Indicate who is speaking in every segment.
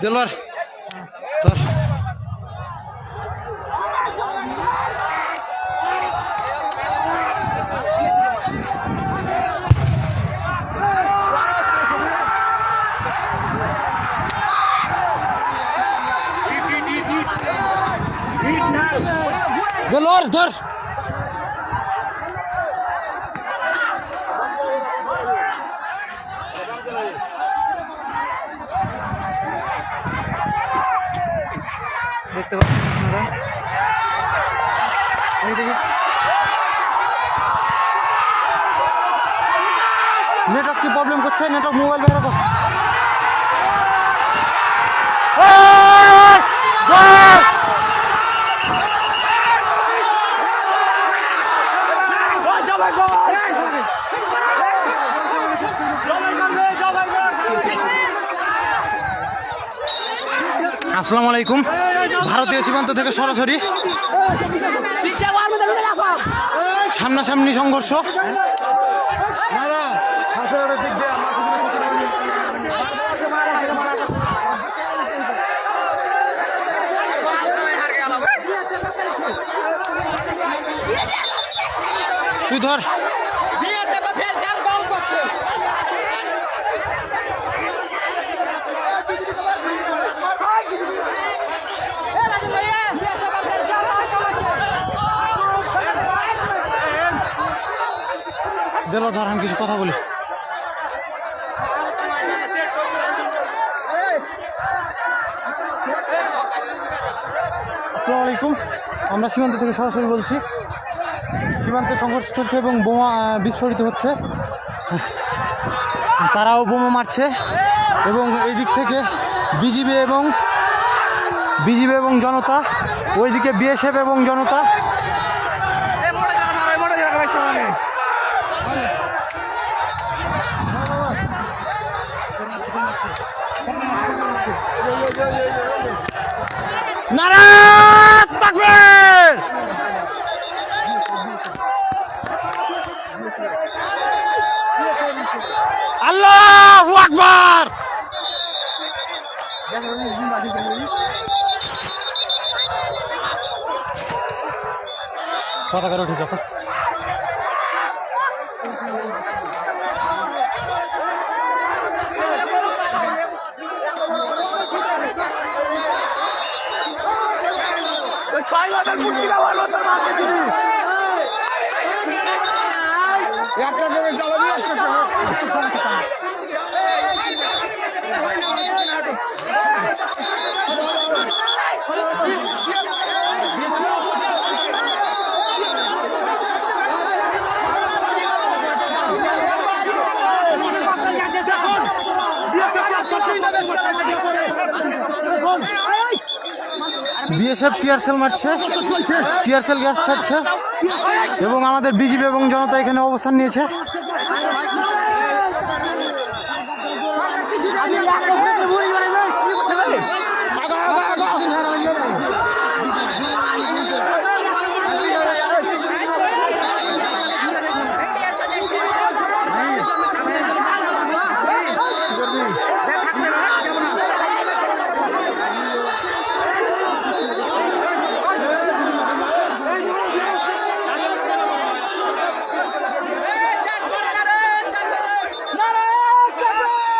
Speaker 1: দিলবার ধর দিলবার ধর দেখতে পাচ্ছেন আপনারা? নেটওয়ার্ক কি প্রবলেম করছে? নেটওয়ার্ক মোবাইল বের কর। আসসালামু আলাইকুম। ভারতীয় সীমান্ত থেকে সরাসরি সামনাসামনি সংঘর্ষ। তুই ধর। দিল ধর আমি কিছু কথা বলি। আসসালামু আলাইকুম। আমরা সীমান্ত থেকে সরাসরি বলছি। সীমান্তে সংঘর্ষ চলছে এবং বোমা বিস্ফোরিত হচ্ছে। তারাও বোমা মারছে এবং এই দিক থেকে বিজিবি এবং বিজিবি এবং জনতা, ওইদিকে বিএসএফ এবং জনতা নারায়ণ তাকবীর আল্লাহু আকবার। পতাকা উঠে যখন
Speaker 2: ছয় হাজার মুশকিল আমার তোর মাকে দিবি একটা করে জ্বালাবি একটা করে
Speaker 1: বিএসএফ টিয়ারসেল মারছে টিয়ারসেল গ্যাস ছাড়ছে এবং আমাদের বিজেপি এবং জনতা এখানে অবস্থান নিয়েছে।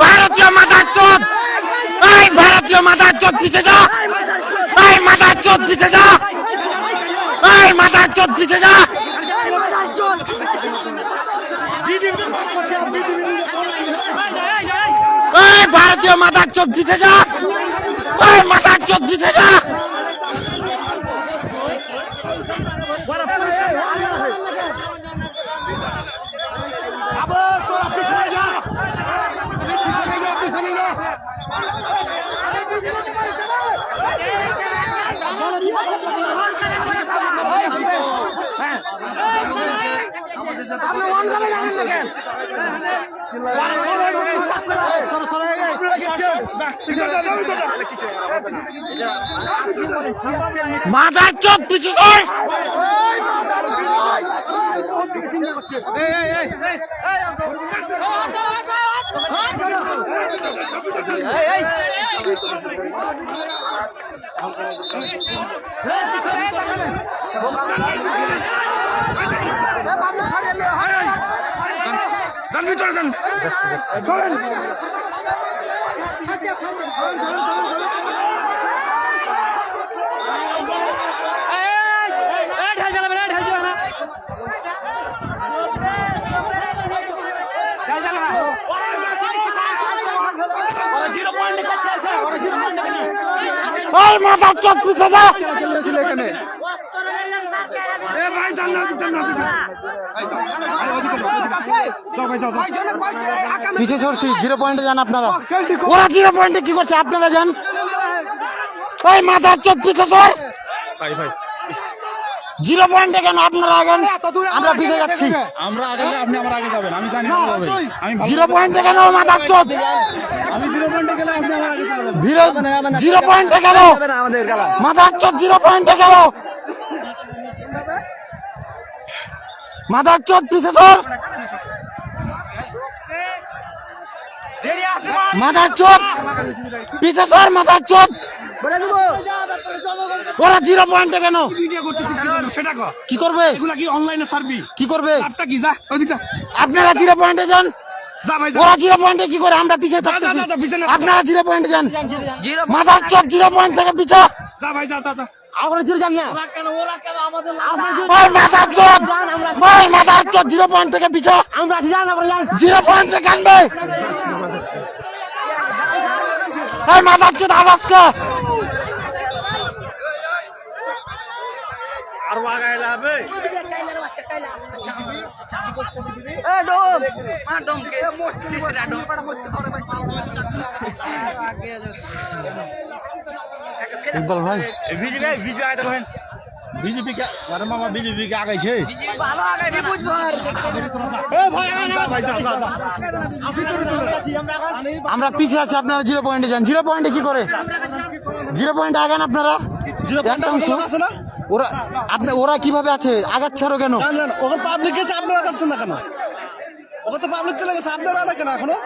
Speaker 1: ভারতীয় মাদার চোদ! এই ভারতীয় মাদার চোদ পিছে যা! মাদার চোদ পিছে যা! মাদার চোদ পিছে যা! ভারতীয় মাদার চোদ পিছে যা! মাদার চোদ পিছে যা! মাদার চোদ পিছে সর
Speaker 2: যান ভিতরে যান চলেন।
Speaker 1: পিছে যা।
Speaker 2: এ ভাই যাও ভাই
Speaker 3: সরছি জিরো পয়েন্টে যান আপনারা।
Speaker 1: ওরা জিরো পয়েন্টে কি করছে আপনারা যান। ওই মাথার চোখ পিছে সর। জিরো পয়েন্টে কেন আপনারা আগান?
Speaker 3: আমরা পিছে যাচ্ছি।
Speaker 2: আমরা আগে গেলে আপনি আমার আগে যাবেন আমি জানি আমি
Speaker 1: জিরো পয়েন্টে কেন মাথার চোখ?
Speaker 2: আমি জিরো পয়েন্টে গেলে আপনি আমার আগে যাবেন?
Speaker 1: জিরো পয়েন্টে কেন? মাথার চোখ জিরো পয়েন্টে কেন? মাথার চোখ পিছে সর মাথার চোখ পিছে সর মাথার চোখ ওরা জিরো পয়েন্টে কেন?
Speaker 2: ভিডিও কি সেটা
Speaker 3: কি করবে?
Speaker 2: এগুলা কি অনলাইনে সার্ভি
Speaker 3: কি করবে?
Speaker 2: কি? যা ওইদিক যা।
Speaker 1: আপনারা জিরো পয়েন্টে যান। ওরা জিরো পয়েন্টে কি করে? আমরা পিছিয়ে। আপনারা জিরো পয়েন্টে যান। মাথার চোখ জিরো পয়েন্ট থেকে পিছা
Speaker 2: যা ভাই যা যা। যা
Speaker 1: ওই মাথার চোখ। ওই মাথার চোখ জিরো পয়েন্ট থেকে পিছা। জিরো পয়েন্ট থেকে আনবে। ওই মাথার চোখ আওয়াজকে
Speaker 3: ইকবাল ভাই।
Speaker 2: বিজেপি কে? আরে মামা বিজেপি কে আগাইছে?
Speaker 3: আমরা পিছে আছি আপনারা জিরো পয়েন্টে যান। জিরো পয়েন্টে কি করে? জিরো পয়েন্টে আগান আপনারা। একটা অংশ। ওরা আপনি ওরা কীভাবে আছে? আগাচ্ছে আরও কেন
Speaker 2: ওখানে পাবলিক গেছে আপনারা যাচ্ছেন না কেন? ওখানে তো পাবলিক চলে গেছে আপনারা না কেন এখনও?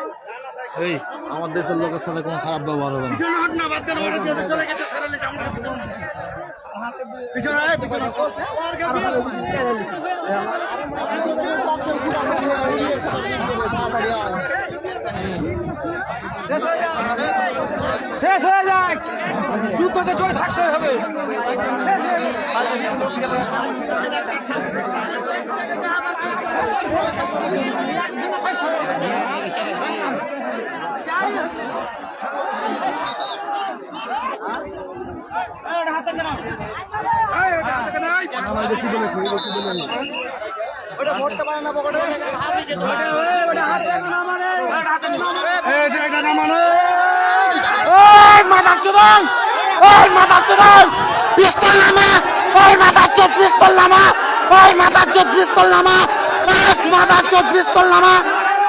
Speaker 3: এই আমার দেশের লোকের সাথে কোনো খারাপ ব্যবহার হবে না।
Speaker 4: শেষ হয়ে যাক যুদ্ধতে চলে থাকতে হবে।
Speaker 1: ওই মাথার চোখ ওই মাথার চোখ পিস্তল নামা ওই মাথার চোখ পিস্তল নামা ওই মাথার চোখ পিস্তল নামা মাথার চোখ পিস্তল নামা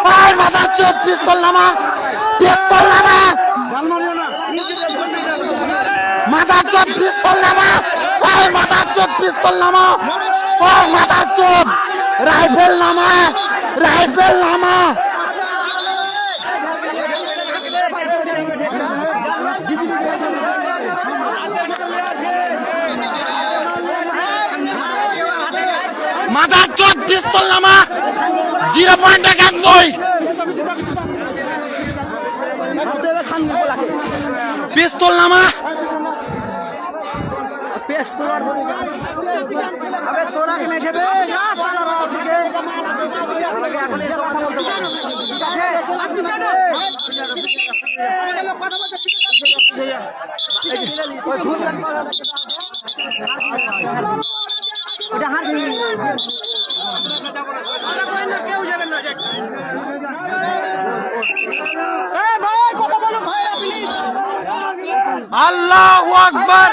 Speaker 1: পায় মাদার চোখ পিস্তল নামা পিস্তল নামা। মাদার চোখ পিস্তল নামা পায় মাথার চোদ পিস্তল নামা পায় মাদার চোদ রাইফেল নামা রাইফেল নামা। চোদ পিস্তল নামা জিরো পয়েন্ট একানব্বই। পিস্তল নামা। আল্লাহ আকবর।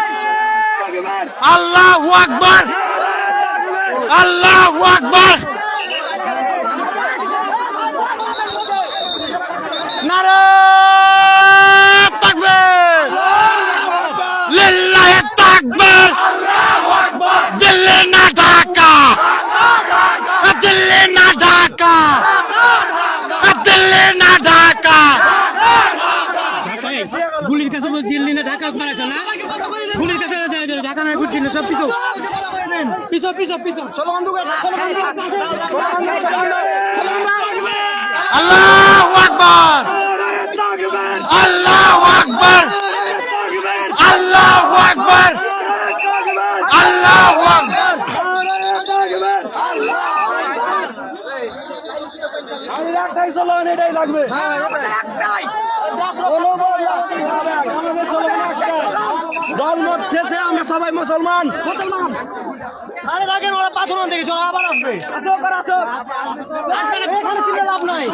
Speaker 1: আল্লাহ আকবর। আল্লাহ আকবর। দিল্লি না ঢাকা। দিল্লি না ঢাকা। দিল্লি না ঢাকা
Speaker 4: গুলির কাছে বলে দিল্লি না ঢাকা মারাছে না গুলির কাছে ঢাকা না সব পিছু। পিছু পিছু পিছু।
Speaker 1: আল্লাহ আকবর। আল্লাহ আকবর। আল্লাহ আকবর। আল্লাহ আকবর।
Speaker 4: একটাই চলন এটাই লাগবে। দল মত শেষে আমরা সবাই মুসলমান। মুসলমান।
Speaker 3: আরে দেখেন ওরা পাথর দেখেছ আবার আসবে। লাভ নাই।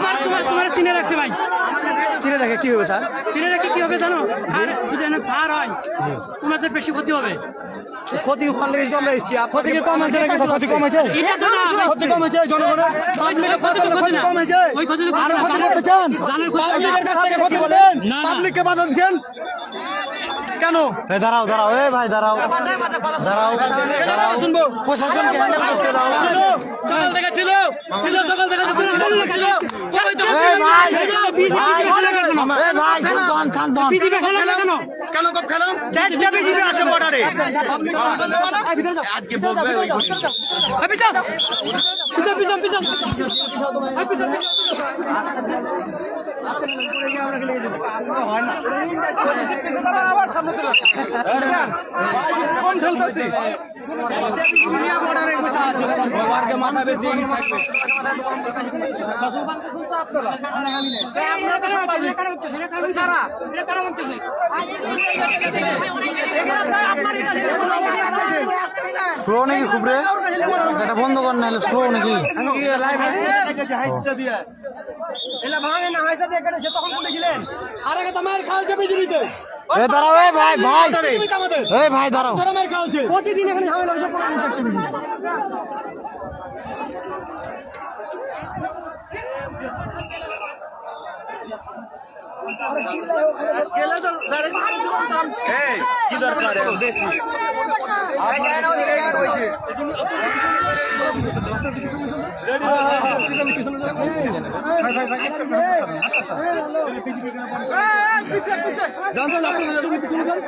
Speaker 4: তোমার চিনে রাখছে ভাই।
Speaker 3: চিনে দেখে কি হবে স্যার?
Speaker 4: চিনে রাখে কি হবে জানো? আর যদি হয় তোমাদের বেশি ক্ষতি হবে।
Speaker 3: ক্ষতি কম লেগেছে আমরা এসছি। ক্ষতি কি কম হয়েছে নাকি ক্ষতি কম হয়েছে?
Speaker 4: এটা তো না
Speaker 3: ক্ষতি কম হয়েছে জনগণের
Speaker 4: ক্ষতি তো ক্ষতি
Speaker 3: কম হয়েছে।
Speaker 4: ওই ক্ষতি তো ক্ষতি
Speaker 3: ক্ষতি করতে চান? পাবলিকের কাছ ক্ষতি বলেন
Speaker 4: না, না।
Speaker 3: পাবলিককে বাধা দিচ্ছেন? কেন
Speaker 5: এ দাঁড়াও দাঁড়াও এ ভাই দাঁড়াও দাঁড়াও দাঁড়াও
Speaker 3: শুনব
Speaker 5: প্রশাসনকে হ্যান্ডেল করতে দাও
Speaker 3: সকাল থেকে ছিল ছিল সকাল থেকে ছিল সবাই তো
Speaker 5: এ ভাই
Speaker 4: বিজেপি
Speaker 5: এ ভাই শান্ত হন শান্ত হন
Speaker 4: বিজেপি খেলে কেন
Speaker 3: কপ খেলাম চারটা বিজেপি আছে বর্ডারে আজকে বলবে
Speaker 4: পিছন পিছন পিছন পিছন পিছন পিছন
Speaker 3: কোন খেলতেছি
Speaker 5: স্লো নাকি খুব রে এটা বন্ধ কর না স্লো নাকি?
Speaker 3: এলা ভাঙে না হাইসা দিয়ে কেটেছে তখন বলে গেলেন আর আগে তো মায়ের বিজেপিতে
Speaker 5: এ দাঁড়াও এ ভাই ভাই। এ ভাই দাঁড়াও।
Speaker 3: তোরা মায়ের প্রতিদিন এখানে ঝামেলা কোনো যান, যান, আপনারা যান, পিছনে যান।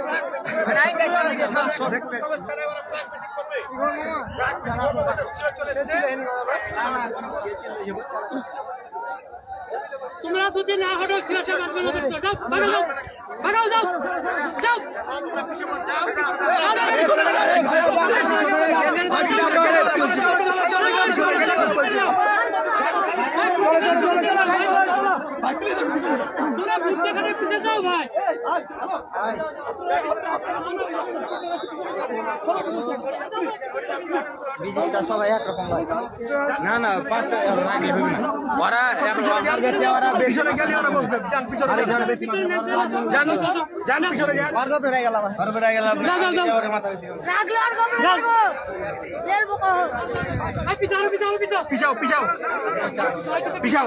Speaker 4: তোমরা যদি না হটো সিয়াসা মারবে না যাও যাও যাও যাও। তোমরা বুঝতে করে পিছে যাও ভাই
Speaker 6: না না পাঁচটা লাগলে হবে না। ওরা
Speaker 3: পিছনে গেলে ওরা বসবে। যান, পিছনে যান। যান, যান, পিছনে যান।
Speaker 4: যাও যাও যাও।
Speaker 7: রাখলে আর কবে রাখব? লেলবো কহ
Speaker 4: এই পিছে আরও পিছে আরও পিছে
Speaker 3: পিছাও। পিছাও। পিছাও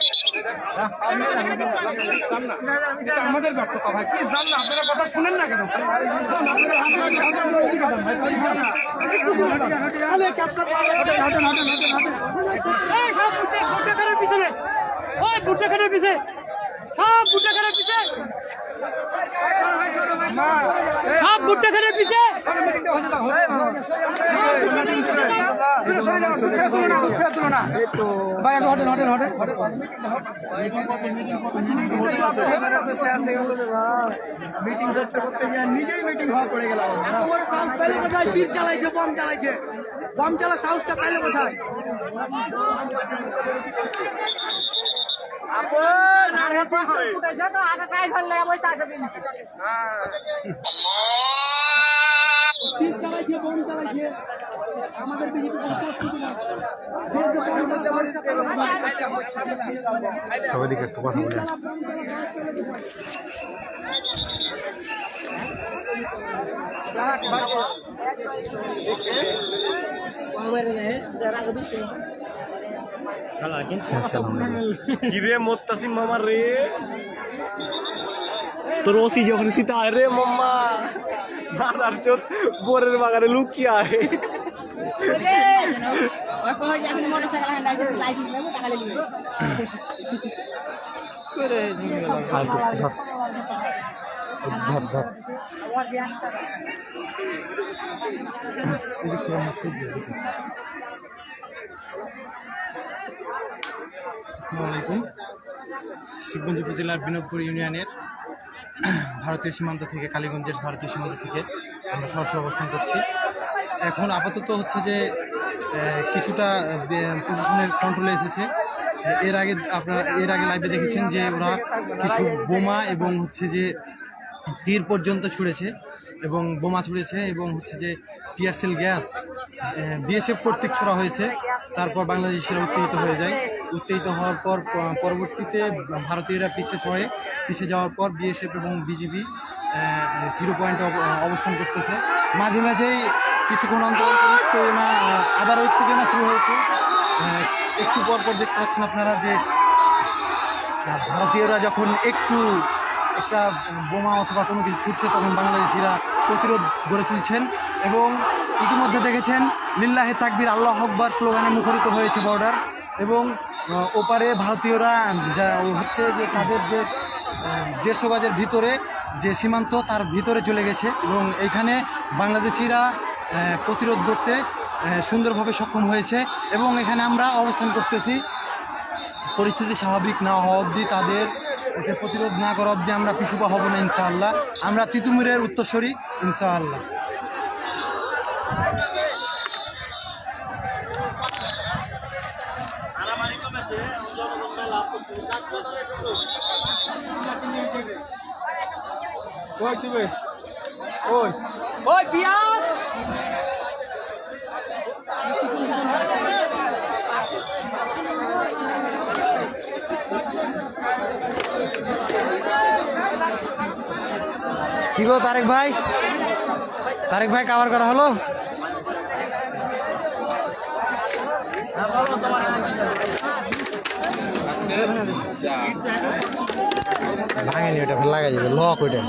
Speaker 2: আমাদের ব্যর্থতা ভাই প্লিজ যান না আপনারা কথা শুনেন না কেন
Speaker 4: পিছনে ওই বুটে করে পিছে সব বুটে করে পিছে। সব বুটে করে পিছে।
Speaker 2: ভাই মিটিং করতে করতে নিজেই মিটিং হওয়া পড়ে গেলাম তীর চালাইছে বম চালাইছে। বম চালা সাহসটা পাইলে কোথায়? তীর চালাইছে বম চালাইছে। আমাদের বিজেপি
Speaker 3: সবাই দিকে একটু কথা বলে।
Speaker 8: কিরে মোত্তাসিম মামা রে? তোর ওসি যখন সীতা রে মাম্মা দাদার চোখ বোরের বাগানে লুকিয়ে আয়
Speaker 5: আসসালামু আলাইকুম। শিবগঞ্জ উপজেলার বিনোদপুর ইউনিয়নের ভারতীয় সীমান্ত থেকে, কালীগঞ্জের ভারতীয় সীমান্ত থেকে আমরা সরাসরি অবস্থান করছি। এখন আপাতত হচ্ছে যে কিছুটা প্রশাসনের কন্ট্রোলে এসেছে। এর আগে আপনারা, এর আগে লাইভে দেখেছেন যে ওরা কিছু বোমা এবং হচ্ছে যে তীর পর্যন্ত ছুঁড়েছে এবং বোমা ছুঁড়েছে এবং হচ্ছে যে টিয়ারসেল গ্যাস বিএসএফ কর্তৃক ছোড়া হয়েছে। তারপর বাংলাদেশিরা উত্তেজিত হয়ে যায়। উত্তেজিত হওয়ার পর পরবর্তীতে ভারতীয়রা পিছিয়ে সরে পিছিয়ে যাওয়ার পর বিএসএফ এবং বিজিবি জিরো পয়েন্টে অবস্থান করতেছে। মাঝে মাঝেই কিছুক্ষণ অন্তর উত্তেজনা আবার উত্তেজনা শুরু হয়েছে। একটু পর পর দেখতে পাচ্ছেন আপনারা যে ভারতীয়রা যখন একটু একটা বোমা অথবা কোনো কিছু ছুটছে, তখন বাংলাদেশিরা প্রতিরোধ গড়ে তুলছেন এবং ইতিমধ্যে দেখেছেন, লিল্লাহে তাকবির, আল্লাহ আকবর, স্লোগানে মুখরিত হয়েছে বর্ডার এবং ওপারে ভারতীয়রা, যা হচ্ছে যে তাদের যে দেড়শো গজের ভিতরে যে সীমান্ত, তার ভিতরে চলে গেছে এবং এইখানে বাংলাদেশিরা প্রতিরোধ করতে সুন্দরভাবে সক্ষম হয়েছে এবং এখানে আমরা অবস্থান করতেছি। পরিস্থিতি স্বাভাবিক না হওয়া অবধি তাদের এতে প্রতিরোধ না করা অবধি আমরা পিছুপা হব না, ইনশাআল্লাহ। আমরা তিতুমিরের উত্তরস্বরী ইনশাআল্লাহ।
Speaker 2: ওই দিবে ওই
Speaker 4: ওই পিয়াস
Speaker 3: কি গো তারেক ভাই? তারেক ভাই কাভার করা হলো? ভাঙেনি ওটা লাগাই যাবে লক ওইটা।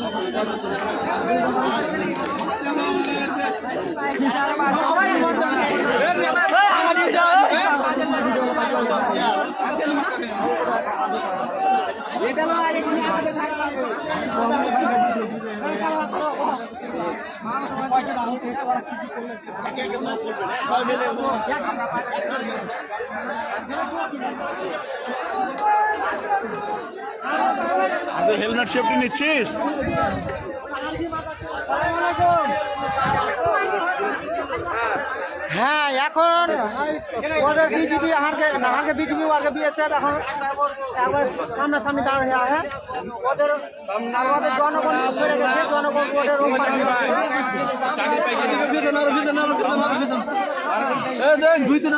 Speaker 8: হেলমেট সেফটি নিচ্ছিস?
Speaker 1: হ্যাঁ এখন ওদের বিজেপি হারকে হারকে বিজেপি ওয়ার্কে বিএসএফ এখন একবার সামনাসামনি দাঁড়িয়ে আছে ওদের আর ওদের জনগণ সরে গেছে জনগণ ওদের
Speaker 2: দুই দিন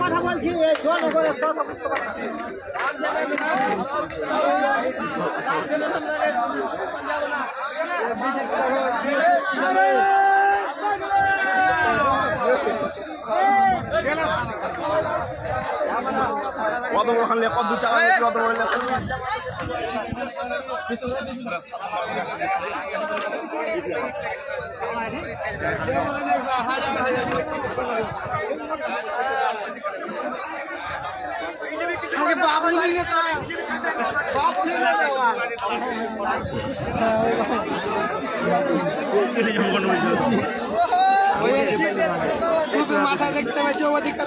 Speaker 7: কথা বলছি
Speaker 8: কত বড় খানলে কত দূর চালাবে কত বড়
Speaker 7: মাথা দেখতে পাচ্ছি অধিকার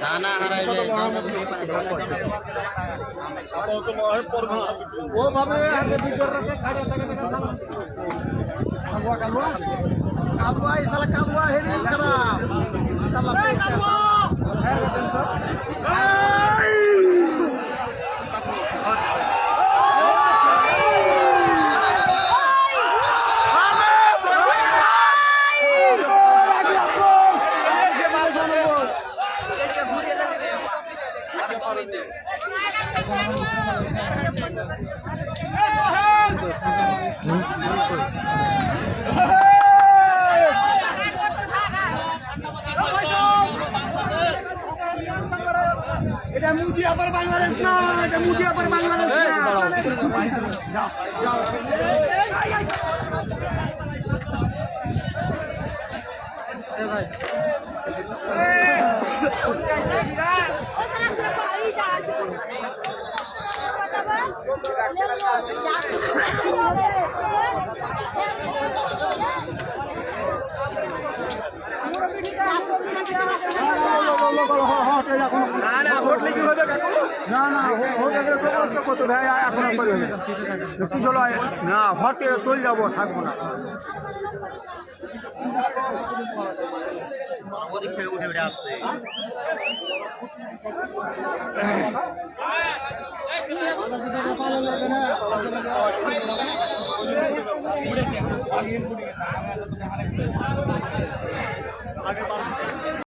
Speaker 6: দানা হারাইলে ও ভাবে
Speaker 7: আগে খারাপ। পর বাংলাদেশ না এটা মুদিয়া পর বাংলাদেশ না না না হোটেলে কি না না হোটেলে কত ভাই এখন কি চলো না হটে চলে যাব থাকব না
Speaker 9: উঠেছে